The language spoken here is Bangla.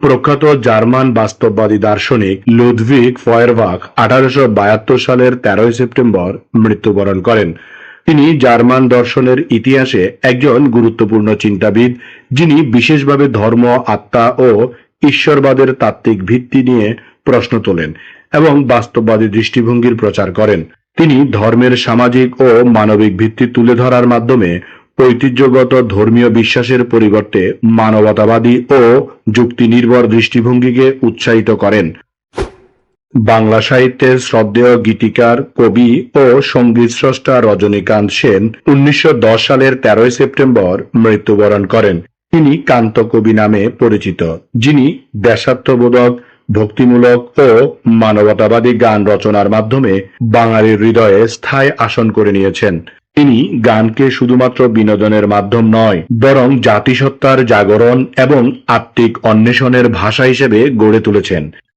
প্রখ্যাত জার্মান বাস্তববাদী দার্শনিক লুদভিগ ফয়েরবাখ আঠারোশো সালের তেরোই সেপ্টেম্বর মৃত্যুবরণ করেন। তিনি জার্মান দর্শনের ইতিহাসে একজন গুরুত্বপূর্ণ চিন্তাবিদ, যিনি বিশেষভাবে ধর্ম, আত্মা ও ঈশ্বরবাদের তাত্ত্বিক ভিত্তি নিয়ে প্রশ্ন তোলেন এবং বাস্তববাদী দৃষ্টিভঙ্গির প্রচার করেন। তিনি ধর্মের সামাজিক ও মানবিক ভিত্তি তুলে ধরার মাধ্যমে ঐতিহ্যগত ধর্মীয় বিশ্বাসের পরিবর্তে মানবতাবাদী ও যুক্তি নির্ভর দৃষ্টিভঙ্গিকে উৎসাহিত করেন। বাংলা সাহিত্যের শ্রদ্ধেয় গীতিকার, কবি ও সংগীত স্রষ্টা রজনীকান্ত সেন উনিশশো দশ সালের তেরোই সেপ্টেম্বর মৃত্যুবরণ করেন। তিনি কান্ত কবি নামে পরিচিত, যিনি দেশাত্মবোধক, ভক্তিমূলক ও মানবতাবাদী গান রচনার মাধ্যমে বাঙালির হৃদয়ে স্থায়ী আসন করে নিয়েছেন। তিনি গানকে শুধুমাত্র বিনোদনের মাধ্যম নয়, বরং জাতিসত্তার জাগরণ এবং আত্মিক অন্বেষণের ভাষা হিসেবে গড়ে তুলেছেন।